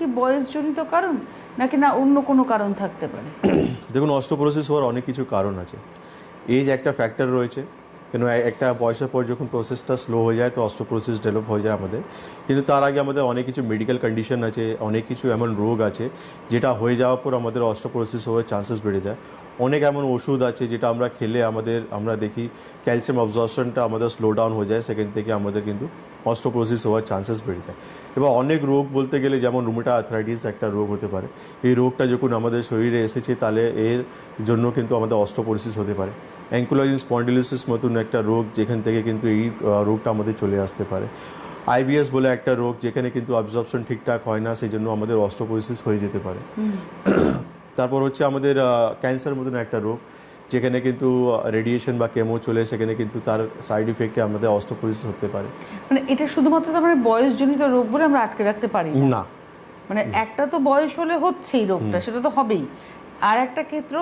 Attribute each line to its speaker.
Speaker 1: কি বয়সজনিত কারণ? নাকি না অন্য কোনো কারণ থাকতে পারে?
Speaker 2: দেখুন, অস্টোপোরোসিস হওয়ার অনেক কিছু কারণ আছে। এজ একটা ফ্যাক্টর রয়েছে। কেন একটা বয়সের পর যখন প্রসেসটা স্লো হয়ে যায়, তো অস্টোপোরোসিস ডেভেলপ হয়ে যায় আমাদের। কিন্তু তার আগে আমাদের অনেক কিছু মেডিকেল কন্ডিশন আছে, অনেক কিছু এমন রোগ আছে, যেটা হয়ে যাওয়ার পর আমাদের অস্টোপোরোসিস হওয়ার চান্সেস বেড়ে যায়। অনেক এমন ওষুধ আছে, যেটা আমরা খেলে আমাদের, আমরা দেখি ক্যালসিয়াম অবজর্পশনটা আমাদের স্লো ডাউন হয়ে যায় সেখান থেকে আমাদের কিন্তু অস্টোপোরোসিস হওয়ার চান্সেস বেড়ে যায়। এবার অনেক রোগ বলতে গেলে যেমন রুমেটা আর্থ্রাইটিস একটা রোগ হতে পারে। এই রোগটা যখন আমাদের শরীরে এসেছে তাহলে এর জন্য কিন্তু আমাদের অস্টোপোরোসিস হতে পারে। অ্যাঙ্কুলাইজিং স্পন্ডিলোসিস মতন একটা রোগ যেখান থেকে কিন্তু এই রোগটা আমাদের চলে আসতে পারে। আইবিএস বলে একটা রোগ যেখানে কিন্তু অবজর্পশন ঠিকঠাক হয় না সেই জন্য আমাদের অস্টোপোরোসিস হয়ে যেতে পারে। তারপর হচ্ছে আমাদের ক্যান্সার মতন একটা রোগ। যেখানে কিন্তু রেডিয়েশন বা কেমো চলে সেখানে কিন্তু তার সাইড ইফেক্টে আমাদের অস্টোপোরোসিস হতে পারে।
Speaker 1: মানে এটা শুধুমাত্র তার মানে বয়সজনিত রোগ বলে আমরা আটকে রাখতে পারি।
Speaker 2: না।
Speaker 1: মানে একটা তো বয়স হলে হচ্ছেই রোগটা সেটা তো হবেই। আর একটা ক্ষেত্র